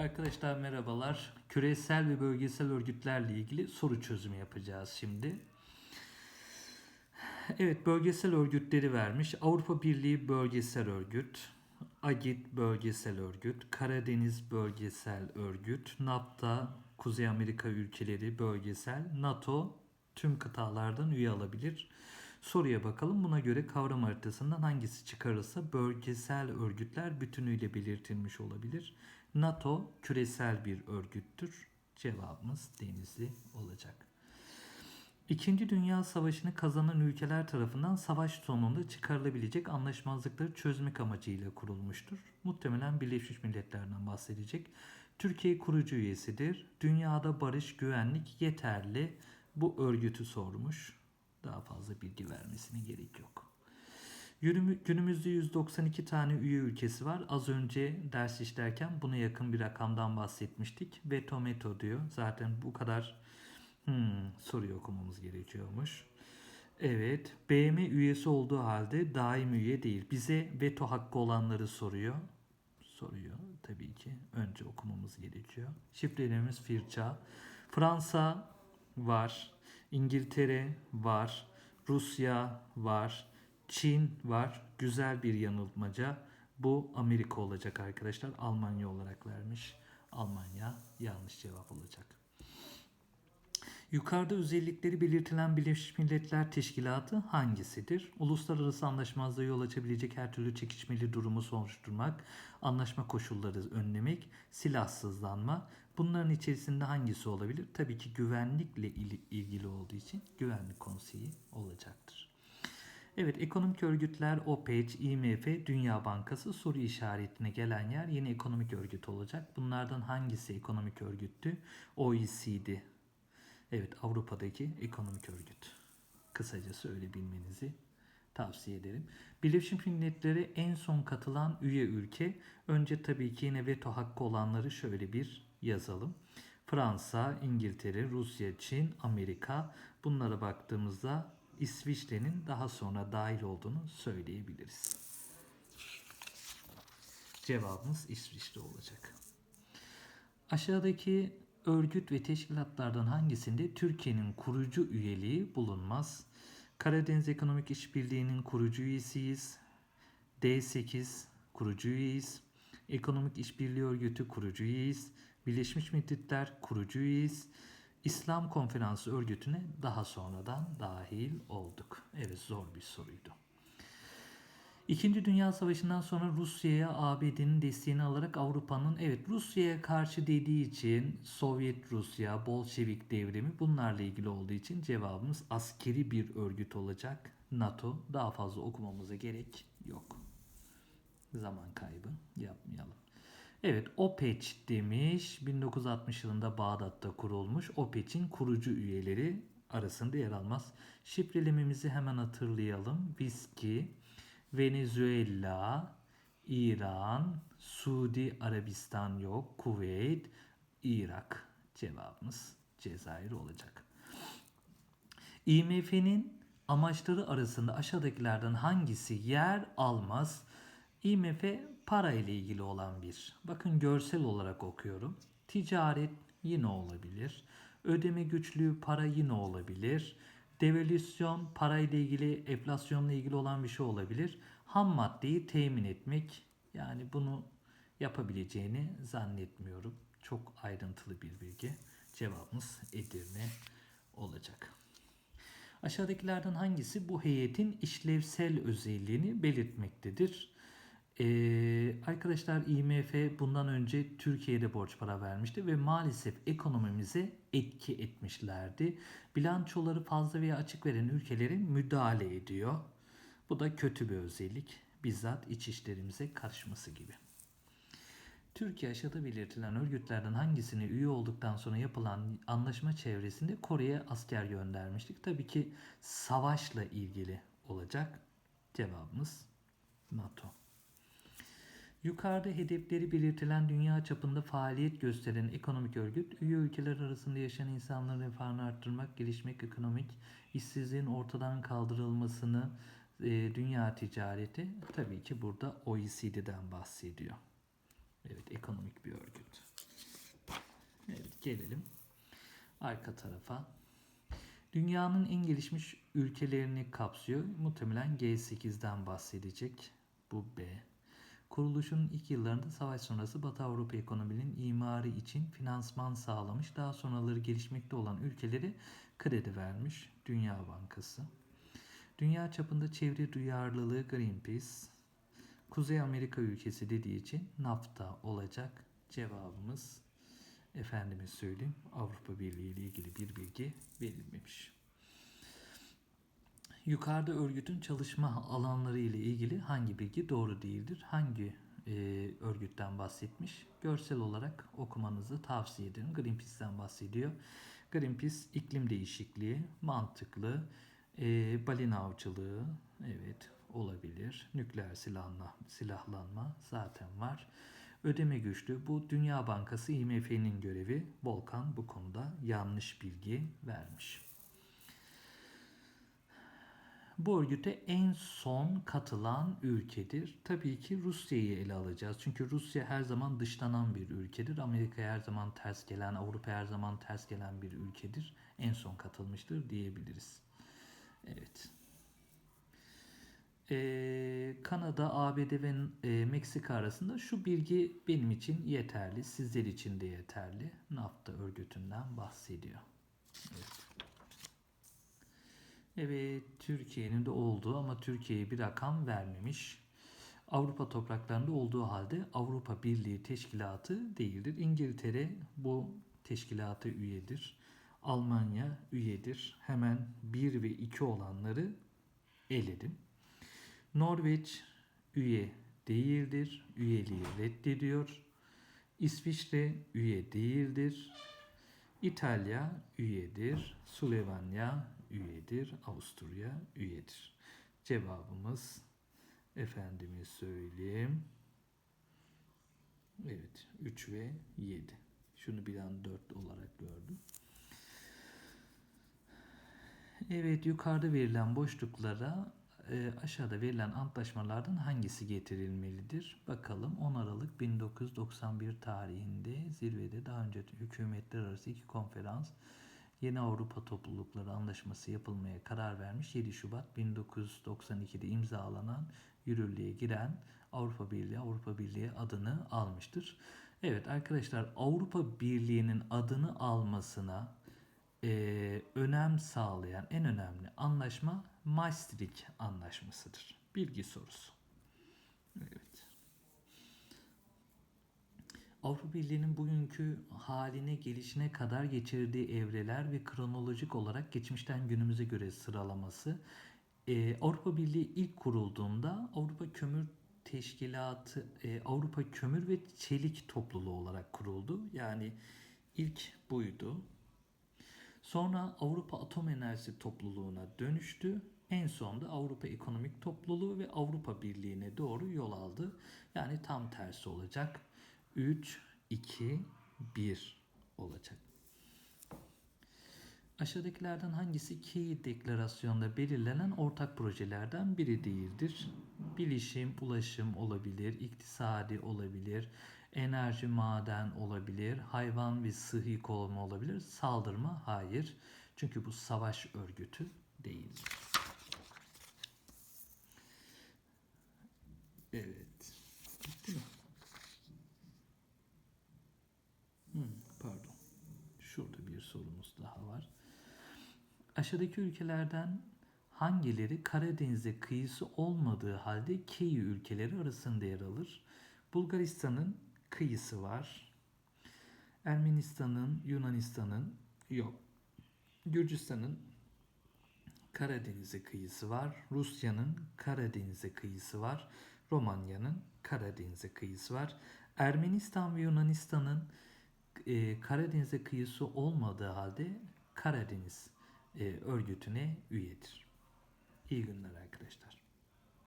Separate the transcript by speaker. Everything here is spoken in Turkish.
Speaker 1: Arkadaşlar merhabalar. Küresel ve bölgesel örgütlerle ilgili soru çözümü yapacağız şimdi. Evet, bölgesel örgütleri vermiş. Avrupa Birliği Bölgesel Örgüt, AGİT Bölgesel Örgüt, Karadeniz Bölgesel Örgüt, NAFTA, Kuzey Amerika ülkeleri bölgesel, NATO tüm kıtalardan üye alabilir. Soruya bakalım. Buna göre kavram haritasından hangisi çıkarılsa bölgesel örgütler bütünüyle belirtilmiş olabilir. NATO küresel bir örgüttür. Cevabımız Denizli olacak. İkinci Dünya Savaşı'nı kazanan ülkeler tarafından savaş sonunda çıkarılabilecek anlaşmazlıkları çözmek amacıyla kurulmuştur. Muhtemelen Birleşmiş Milletler'den bahsedecek. Türkiye kurucu üyesidir. Dünyada barış, güvenlik yeterli. Bu örgütü sormuş. Daha fazla bilgi vermesine gerek yok. Günümüzde 192 tane üye ülkesi var. Az önce ders işlerken buna yakın bir rakamdan bahsetmiştik. Veto meto diyor. Zaten bu kadar hmm, soruyu okumamız gerekiyormuş. Evet, BM üyesi olduğu halde daim üye değil. Bize veto hakkı olanları soruyor. Soruyor tabii ki. Önce okumamız gerekiyor. Şifrelerimiz Firça. Fransa var. İngiltere var. Rusya var. Çin var. Güzel bir yanıltmaca. Bu Amerika olacak arkadaşlar. Almanya olarak vermiş. Almanya yanlış cevap olacak. Yukarıda özellikleri belirtilen Birleşmiş Milletler Teşkilatı hangisidir? Uluslararası anlaşmazlığa yol açabilecek her türlü çekişmeli durumu soruşturmak, anlaşma koşulları önlemek, silahsızlanma. Bunların içerisinde hangisi olabilir? Tabii ki güvenlikle ilgili olduğu için Güvenlik Konseyi olacaktır. Evet ekonomik örgütler OPEC, IMF, Dünya Bankası soru işaretine gelen yer yeni ekonomik örgüt olacak. Bunlardan hangisi ekonomik örgüttü? OECD Evet Avrupa'daki ekonomik örgüt. Kısacası öyle bilmenizi tavsiye ederim. Birleşmiş Milletler'e en son katılan üye ülke. Önce tabii ki yine veto hakkı olanları şöyle bir yazalım. Fransa, İngiltere, Rusya, Çin, Amerika. Bunlara baktığımızda İsviçre'nin daha sonra dahil olduğunu söyleyebiliriz. Cevabımız İsviçre olacak. Aşağıdaki örgüt ve teşkilatlardan hangisinde Türkiye'nin kurucu üyeliği bulunmaz? Karadeniz Ekonomik İşbirliği'nin kurucu üyesiyiz. D8 kurucu üyeyiz. Ekonomik İşbirliği Örgütü kurucu üyeyiz. Birleşmiş Milletler kurucu üyeyiz. İslam Konferansı Örgütü'ne daha sonradan dahil olduk. Evet zor bir soruydu. İkinci Dünya Savaşı'ndan sonra Rusya'ya ABD'nin desteğini alarak Avrupa'nın evet Rusya'ya karşı dediği için Sovyet Rusya, Bolşevik devrimi bunlarla ilgili olduğu için cevabımız askeri bir örgüt olacak. NATO daha fazla okumamıza gerek yok. Zaman kaybı yapmayalım. Evet OPEC demiş 1960 yılında Bağdat'ta kurulmuş. OPEC'in kurucu üyeleri arasında yer almaz. Şifrelememizi hemen hatırlayalım. Viski, Venezuela, İran, Suudi Arabistan yok, Kuveyt, Irak cevabımız Cezayir olacak. IMF'nin amaçları arasında aşağıdakilerden hangisi yer almaz? IMF para ile ilgili olan bir. Bakın görsel olarak okuyorum. Ticaret yine olabilir. Ödeme güçlüğü para yine olabilir. Devalüasyon parayla ilgili, enflasyonla ilgili olan bir şey olabilir. Ham maddeyi temin etmek yani bunu yapabileceğini zannetmiyorum. Çok ayrıntılı bir bilgi. Cevabımız Edirne olacak. Aşağıdakilerden hangisi bu heyetin işlevsel özelliğini belirtmektedir? Ee, arkadaşlar IMF bundan önce Türkiye'de borç para vermişti ve maalesef ekonomimize etki etmişlerdi. Bilançoları fazla veya açık veren ülkelerin müdahale ediyor. Bu da kötü bir özellik. Bizzat iç işlerimize karışması gibi. Türkiye aşağıda belirtilen örgütlerden hangisine üye olduktan sonra yapılan anlaşma çevresinde Kore'ye asker göndermiştik. Tabii ki savaşla ilgili olacak. Cevabımız NATO. Yukarıda hedefleri belirtilen dünya çapında faaliyet gösteren ekonomik örgüt, üye ülkeler arasında yaşayan insanların refahını arttırmak, gelişmek, ekonomik işsizliğin ortadan kaldırılmasını, e, dünya ticareti tabii ki burada OECD'den bahsediyor. Evet, ekonomik bir örgüt. Gelelim arka tarafa. Dünyanın en gelişmiş ülkelerini kapsıyor. Muhtemelen G8'den bahsedecek. Bu B. Kuruluşun ilk yıllarında savaş sonrası Batı Avrupa ekonominin imarı için finansman sağlamış. Daha sonraları gelişmekte olan ülkeleri kredi vermiş. Dünya Bankası. Dünya çapında çevre duyarlılığı Greenpeace. Kuzey Amerika ülkesi dediği için NAFTA olacak. Cevabımız efendime söyleyeyim Avrupa Birliği ile ilgili bir bilgi verilmemiş. Yukarıda örgütün çalışma alanları ile ilgili hangi bilgi doğru değildir? Hangi e, örgütten bahsetmiş? Görsel olarak okumanızı tavsiye ederim. Greenpeace'ten bahsediyor. Greenpeace iklim değişikliği, mantıklı, e, balina avcılığı, evet olabilir. Nükleer silahlanma, silahlanma zaten var. Ödeme güçlü. Bu Dünya Bankası IMF'nin görevi. Volkan bu konuda yanlış bilgi vermiş. Bu örgüte en son katılan ülkedir. Tabii ki Rusya'yı ele alacağız. Çünkü Rusya her zaman dışlanan bir ülkedir. Amerika her zaman ters gelen, Avrupa her zaman ters gelen bir ülkedir. En son katılmıştır diyebiliriz. Evet. Ee, Kanada, ABD ve e, Meksika arasında şu bilgi benim için yeterli, sizler için de yeterli. NAFTA örgütünden bahsediyor. Evet. Evet, Türkiye'nin de olduğu ama Türkiye'ye bir rakam vermemiş. Avrupa topraklarında olduğu halde Avrupa Birliği Teşkilatı değildir. İngiltere bu teşkilata üyedir. Almanya üyedir. Hemen 1 ve 2 olanları eledim. Norveç üye değildir. Üyeliği reddediyor. İsviçre üye değildir. İtalya üyedir. Slovenya üyedir. Avusturya üyedir. Cevabımız efendime söyleyeyim. Evet 3 ve 7. Şunu bir an 4 olarak gördüm. Evet yukarıda verilen boşluklara e, aşağıda verilen antlaşmalardan hangisi getirilmelidir? Bakalım 10 Aralık 1991 tarihinde zirvede daha önce hükümetler arası iki konferans Yeni Avrupa Toplulukları Anlaşması yapılmaya karar vermiş. 7 Şubat 1992'de imzalanan yürürlüğe giren Avrupa Birliği Avrupa Birliği adını almıştır. Evet arkadaşlar Avrupa Birliği'nin adını almasına e, önem sağlayan en önemli anlaşma Maastricht Anlaşması'dır. Bilgi sorusu. Evet. Avrupa Birliği'nin bugünkü haline gelişine kadar geçirdiği evreler ve kronolojik olarak geçmişten günümüze göre sıralaması. Ee, Avrupa Birliği ilk kurulduğunda Avrupa Kömür Teşkilatı, e, Avrupa Kömür ve Çelik Topluluğu olarak kuruldu. Yani ilk buydu. Sonra Avrupa Atom Enerjisi Topluluğu'na dönüştü. En sonunda Avrupa Ekonomik Topluluğu ve Avrupa Birliği'ne doğru yol aldı. Yani tam tersi olacak. 3, 2, 1 olacak. Aşağıdakilerden hangisi Key deklarasyonda belirlenen ortak projelerden biri değildir? Bilişim, ulaşım olabilir, iktisadi olabilir, enerji, maden olabilir, hayvan ve sıhhi koruma olabilir, saldırma hayır. Çünkü bu savaş örgütü değildir. Evet. Bitti mi? Hmm, pardon. Şurada bir sorumuz daha var. Aşağıdaki ülkelerden hangileri Karadeniz'e kıyısı olmadığı halde Key ülkeleri arasında yer alır? Bulgaristan'ın kıyısı var. Ermenistan'ın, Yunanistan'ın yok. Gürcistan'ın Karadeniz'e kıyısı var. Rusya'nın Karadeniz'e kıyısı var. Romanya'nın Karadeniz'e kıyısı var. Ermenistan ve Yunanistan'ın e, Karadeniz'e kıyısı olmadığı halde Karadeniz örgütüne üyedir. İyi günler arkadaşlar.